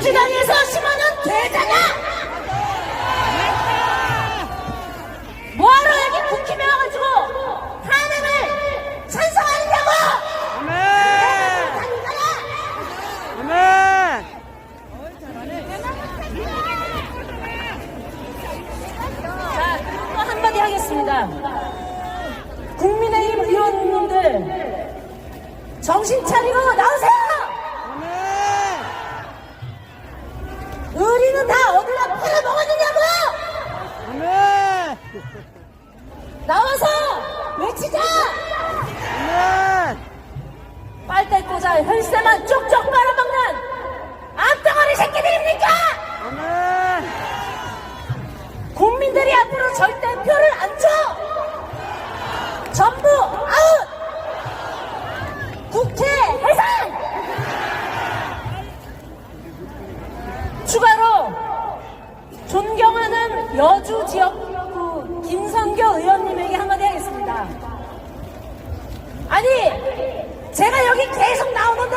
민주당에서 심어놓은 대장아! 뭐하러 여기 국힘에 와가지고 탄핵을 찬성하느냐고! 아멘! 아멘! 자, 또 한마디 하겠습니다. 국민의힘 의원님들, 정신 차리고 나오세요! 아멘! 의리는 다 어디다 팔아먹었느냐고! 아멘! 나와서 외치자! 아멘! 빨대 혈세만 쪽쪽 빨아먹는 악덩어리 새끼들입니까? 국민들이 앞으로 절대 표를 안 줘! 전부 아웃! 국회 해산! 추가로 존경하는 여주 지역구 김성교 의원님에게 한마디 하겠습니다. 아니, 제가 여기 계속 나오는데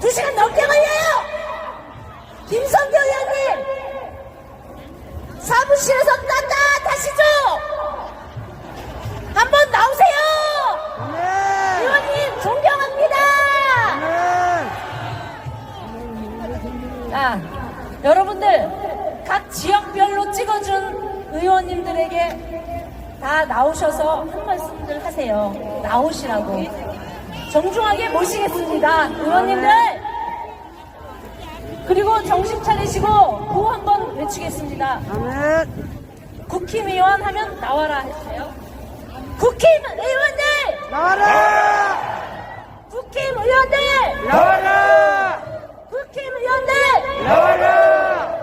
두 시간 넘게 걸려요! 김성교 의원님! 사무실에서 따뜻하시죠? 한번 나오세요! 아멘! 의원님, 존경합니다! 아멘! 자, 여러분들, 각 지역별로 찍어준 의원님들에게 다 나오셔서 한 말씀들 하세요. 나오시라고. 정중하게 모시겠습니다. 의원님들! 그리고 정신 차리시고 구호 한번 외치겠습니다. 국힘의원 하면 나와라 해주세요. 국힘의원들! 나와라! 국힘의원들! 나와라! 국힘의원들! 나와라!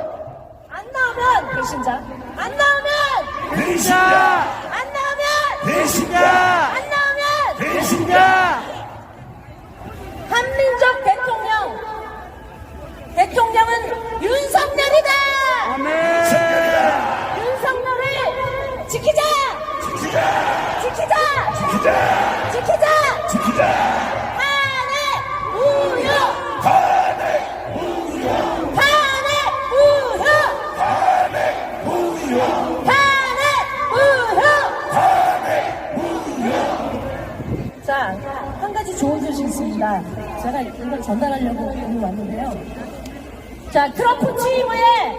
안 나오면 배신자. 안 나오면! 배신자! 안 나오면! 배신자! 안 나오면! 배신자! 한민족 대통령! 대통령은 윤석열이다! 아멘! 윤석열을 지키자! 지키자! 지키자! 지키자! 지키자 탄핵 무효! 탄핵 무효! 탄핵 무효! 탄핵 무효! 자, 한 가지 좋은 소식 있습니다. 제가 이걸 전달하려고 오늘 왔는데요. 자, 트럼프 취임 후에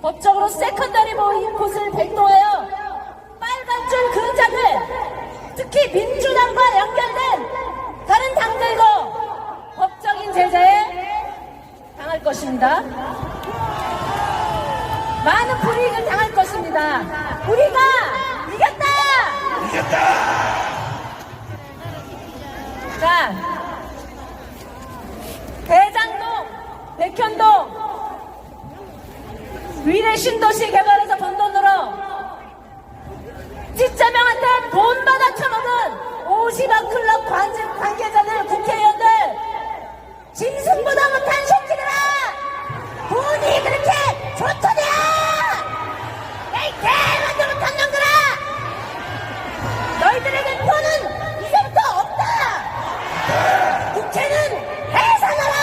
법적으로 세컨더리 보이콧을 백도하여 빨간 줄 그자들, 특히 민주당과 연결된 다른 당들도 법적인 제재에 당할 것입니다. 많은 불이익을 당할 것입니다. 우리가 이겼다! 이겼다 자, 대장동, 백현동, 위례 신도시 개발 진짜명한테 본받아 처먹은 오시방 클럽 관제, 관계자들, 국회의원들, 진승보다 못한 새끼들아! 돈이 그렇게 좋더냐! 에이, 개만도 못한 놈들아! 너희들에게 표는 이제부터 없다! 국회는 해산하라!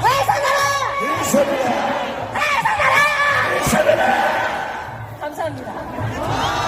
해산하라!